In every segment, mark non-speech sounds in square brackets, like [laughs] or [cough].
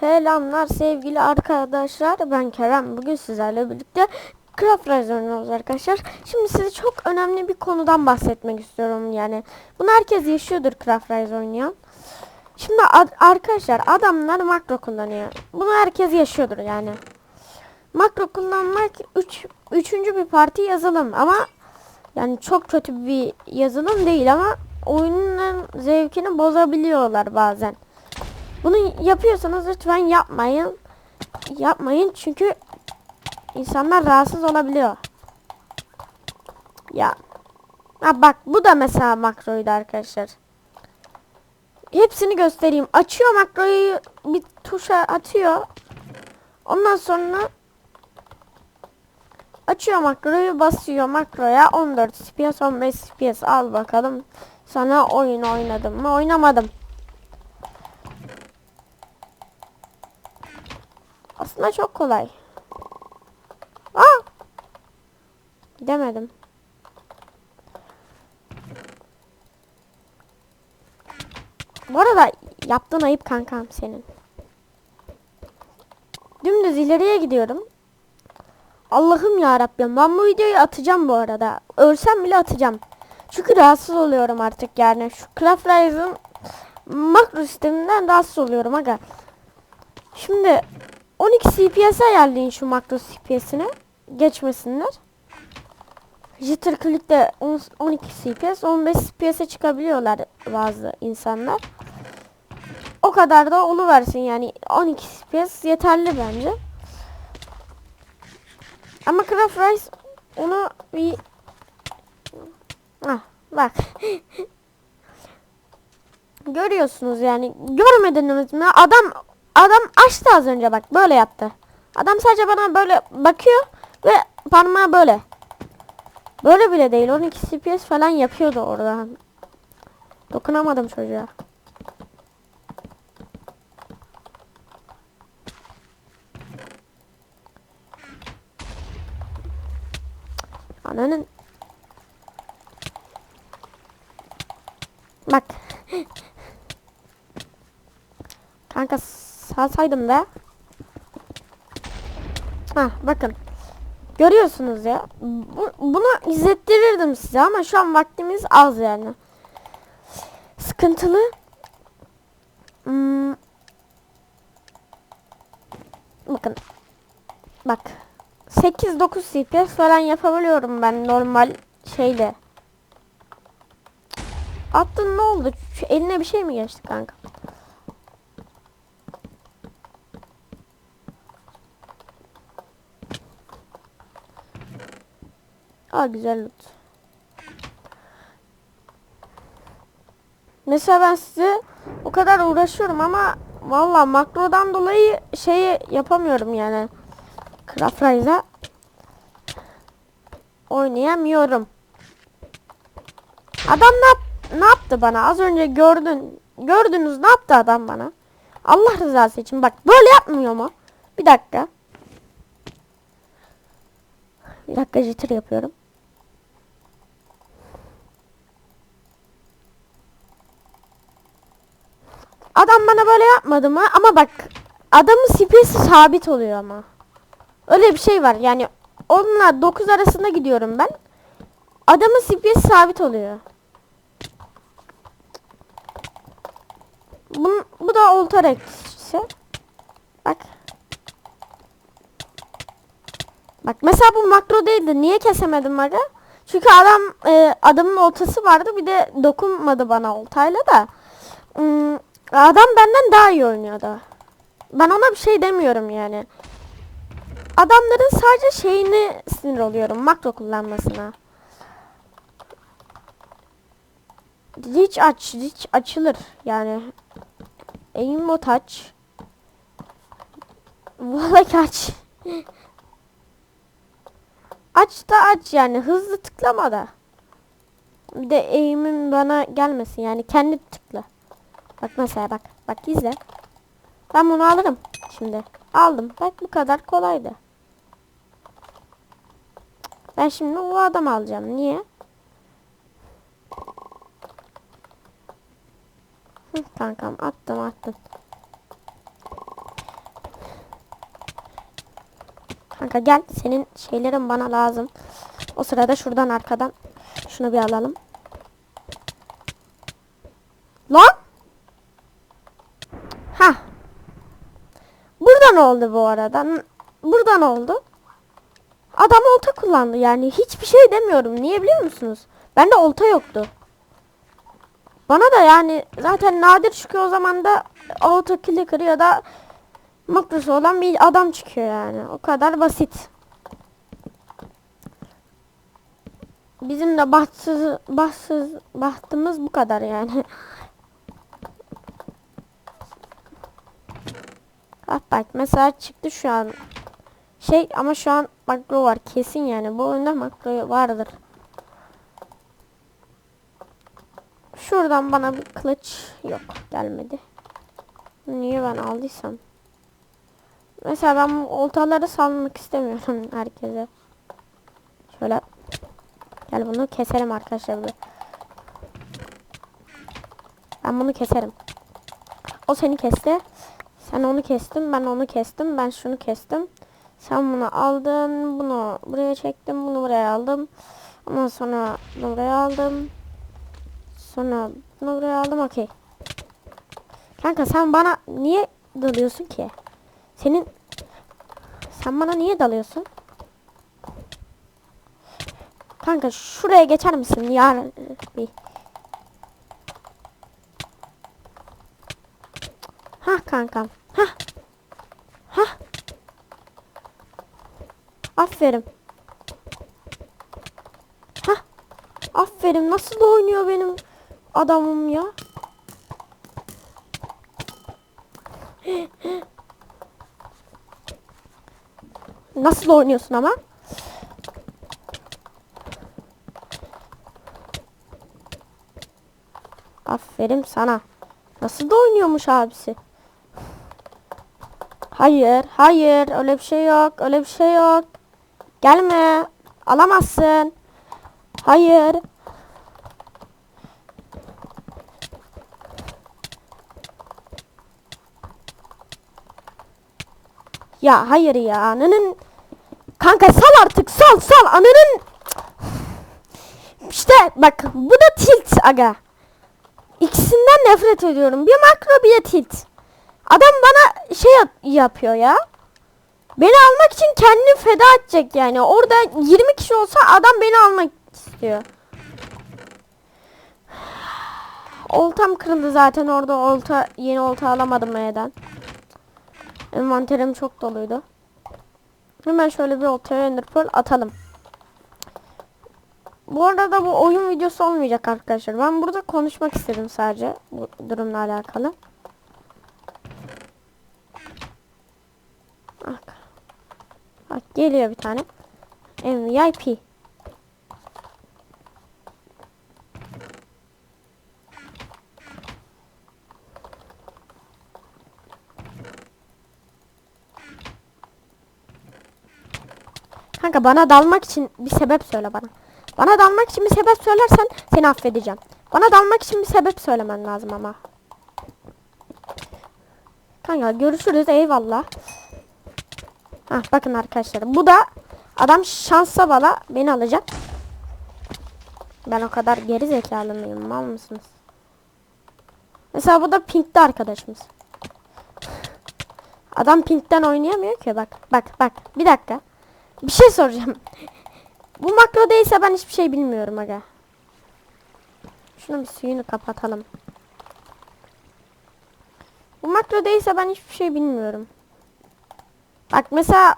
Selamlar sevgili arkadaşlar. Ben Kerem. Bugün sizlerle birlikte Craft Rise oynuyoruz arkadaşlar. Şimdi size çok önemli bir konudan bahsetmek istiyorum yani. Bunu herkes yaşıyordur Craft Rise oynayan. Şimdi ad- arkadaşlar adamlar makro kullanıyor. Bunu herkes yaşıyordur yani. Makro kullanmak üç, üçüncü bir parti yazılım ama yani çok kötü bir yazılım değil ama oyunun zevkini bozabiliyorlar bazen. Bunu yapıyorsanız lütfen yapmayın. Yapmayın çünkü insanlar rahatsız olabiliyor. Ya. Ha bak bu da mesela makroydu arkadaşlar. Hepsini göstereyim. Açıyor makroyu bir tuşa atıyor. Ondan sonra açıyor makroyu basıyor makroya 14 FPS 15 FPS al bakalım. Sana oyun oynadım mı? Oynamadım. Aslında çok kolay. Aa! Gidemedim. Bu arada yaptığın ayıp kankam senin. Dümdüz ileriye gidiyorum. Allah'ım ya Rabbim ben bu videoyu atacağım bu arada. Ölsem bile atacağım. Çünkü rahatsız oluyorum artık yani. Şu Craft Rise'ın makro sisteminden rahatsız oluyorum aga. Şimdi 12 CPS ayarlayın şu makro CPS'ini. Geçmesinler. Jitter Click'te 10 12 CPS, 15 CPS'e çıkabiliyorlar bazı insanlar. O kadar da oluversin yani 12 CPS yeterli bence. Ama Craft Rice onu bir ah, bak [laughs] görüyorsunuz yani görmediniz mi adam adam açtı az önce bak böyle yaptı adam sadece bana böyle bakıyor ve parmağı böyle böyle bile değil 12 CPS falan yapıyordu orada dokunamadım çocuğa Ananın. Bak. [gasps] Kanka salsaydım be. Ha bakın. Görüyorsunuz ya. Bu, bunu izlettirirdim size ama şu an vaktimiz az yani. Sıkıntılı. Hmm. Bakın. Bak. 8-9 CPS falan yapabiliyorum ben normal şeyle. Attın ne oldu? Şu eline bir şey mi geçti kanka? Aa güzel loot. Mesela ben size o kadar uğraşıyorum ama valla makrodan dolayı şeyi yapamıyorum yani. Craft oynayamıyorum. Adam ne, yap ne yaptı bana? Az önce gördün. Gördünüz ne yaptı adam bana? Allah rızası için bak böyle yapmıyor mu? Bir dakika. Bir dakika jitter yapıyorum. Adam bana böyle yapmadı mı? Ama bak adamın CPS'i sabit oluyor ama. Öyle bir şey var yani onunla 9 arasında gidiyorum ben. Adamın CPS sabit oluyor. Bu, bu da olta etkisi. Bak. Bak mesela bu makro değildi. Niye kesemedim aga? Çünkü adam e, adamın oltası vardı bir de dokunmadı bana oltayla da. Hmm, adam benden daha iyi oynuyordu. Ben ona bir şey demiyorum yani adamların sadece şeyini sinir oluyorum makro kullanmasına. Hiç aç, hiç açılır yani. Aimbot aç. Volek aç. [laughs] aç da aç yani hızlı tıklama da. Bir de aim'in bana gelmesin yani kendi tıkla. Bak mesela bak. Bak izle. Ben bunu alırım. Şimdi aldım. Bak bu kadar kolaydı. Ben şimdi o adamı alacağım. Niye? Hı, kankam attım attım. Kanka gel senin şeylerin bana lazım. O sırada şuradan arkadan şunu bir alalım. Oldu bu arada? N- Burada ne oldu? Adam olta kullandı yani hiçbir şey demiyorum. Niye biliyor musunuz? Bende olta yoktu. Bana da yani zaten nadir çıkıyor o zaman da auto clicker ya da makrosu olan bir adam çıkıyor yani. O kadar basit. Bizim de bahtsız, bahtsız, bahtımız bu kadar yani. [laughs] Ah bak mesela çıktı şu an. Şey ama şu an makro var kesin yani. Bu oyunda makro vardır. Şuradan bana bir kılıç yok gelmedi. Niye ben aldıysam. Mesela ben oltaları salmak istemiyorum [laughs] herkese. Şöyle. Gel bunu keselim arkadaşlar. Ben bunu keserim. O seni kesti. Sen onu kestin. Ben onu kestim. Ben şunu kestim. Sen bunu aldın. Bunu buraya çektim. Bunu buraya aldım. Ondan sonra bunu buraya aldım. Sonra bunu buraya aldım. Okey. Kanka sen bana niye dalıyorsun ki? Senin sen bana niye dalıyorsun? Kanka şuraya geçer misin ya bir. Kankam. Hah. Hah. Aferin. Hah. Aferin. Nasıl oynuyor benim adamım ya. Nasıl oynuyorsun ama? Aferin sana. Nasıl da oynuyormuş abisi. Hayır, hayır. Öyle bir şey yok. Öyle bir şey yok. Gelme. Alamazsın. Hayır. Ya hayır ya. Ananın Kanka sal artık. Sal sal. Ananın İşte bak bu da tilt aga. İkisinden nefret ediyorum. Bir makro bir de tilt. Adam bana şey yap- yapıyor ya. Beni almak için kendini feda edecek yani. Orada 20 kişi olsa adam beni almak istiyor. Oltam kırıldı zaten orada olta yeni olta alamadım neden. Envanterim çok doluydu. Hemen şöyle bir oltaya ender atalım. Bu arada bu oyun videosu olmayacak arkadaşlar. Ben burada konuşmak istedim sadece bu durumla alakalı. Bak geliyor bir tane. MVP. Kanka bana dalmak için bir sebep söyle bana. Bana dalmak için bir sebep söylersen seni affedeceğim. Bana dalmak için bir sebep söylemen lazım ama. Kanka görüşürüz eyvallah. Hah bakın arkadaşlar bu da adam şansa bala beni alacak. Ben o kadar geri zekalı mıyım mal mısınız? Mesela bu da Pink'te arkadaşımız. Adam Pink'ten oynayamıyor ki bak bak bak bir dakika. Bir şey soracağım. [laughs] Bu makro değilse ben hiçbir şey bilmiyorum aga. Şunu bir suyunu kapatalım. Bu makro değilse ben hiçbir şey bilmiyorum. Bak mesela.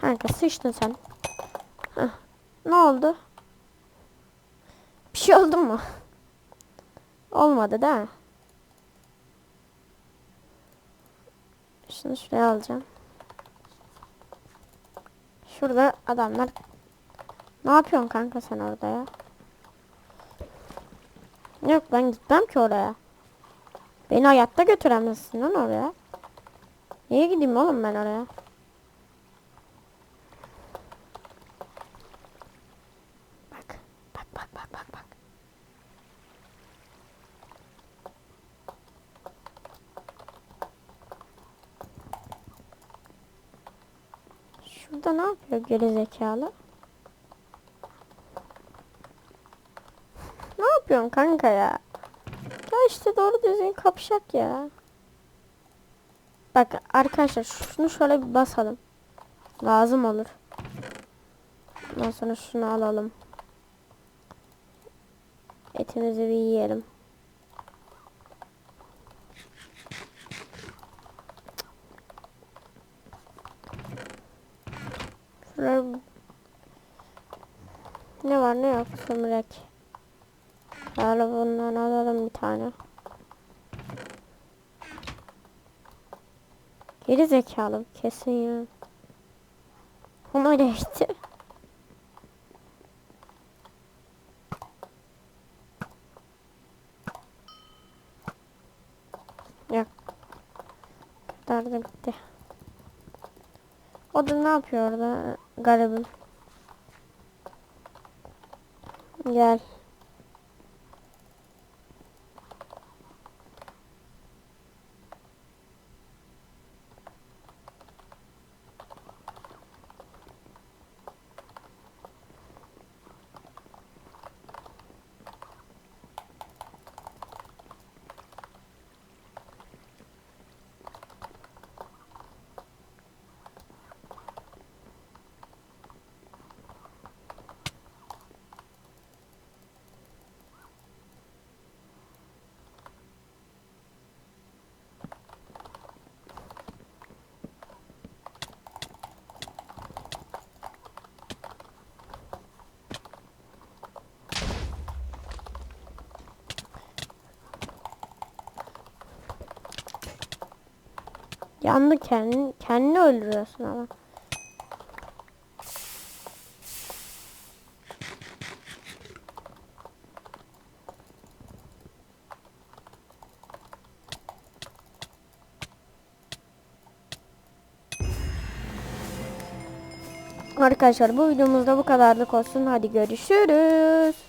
Kanka sıçtın sen. Heh. Ne oldu? Bir şey oldu mu? Olmadı değil mi? Şunu şuraya alacağım. Şurada adamlar. Ne yapıyorsun kanka sen orada ya? Yok ben gitmem ki oraya. Beni hayatta götüremezsin lan oraya. Niye gideyim oğlum ben oraya? Bak. Bak bak bak bak bak. Şurada ne yapıyor geri zekalı? Ne yapıyorsun kanka ya? Ya işte doğru düzgün kapışak ya. Bak arkadaşlar şunu şöyle bir basalım. Lazım olur. Ondan sonra şunu alalım. Etimizi bir yiyelim. Ne var ne yok sömürek. Şöyle bundan alalım bir tane. Geri zekalı kesin ya. Onu geçti. Yok. Kadar da bitti. O da ne yapıyor orada garibim. Gel. Yandı kendini, kendini öldürüyorsun ama. Arkadaşlar bu videomuzda bu kadarlık olsun. Hadi görüşürüz.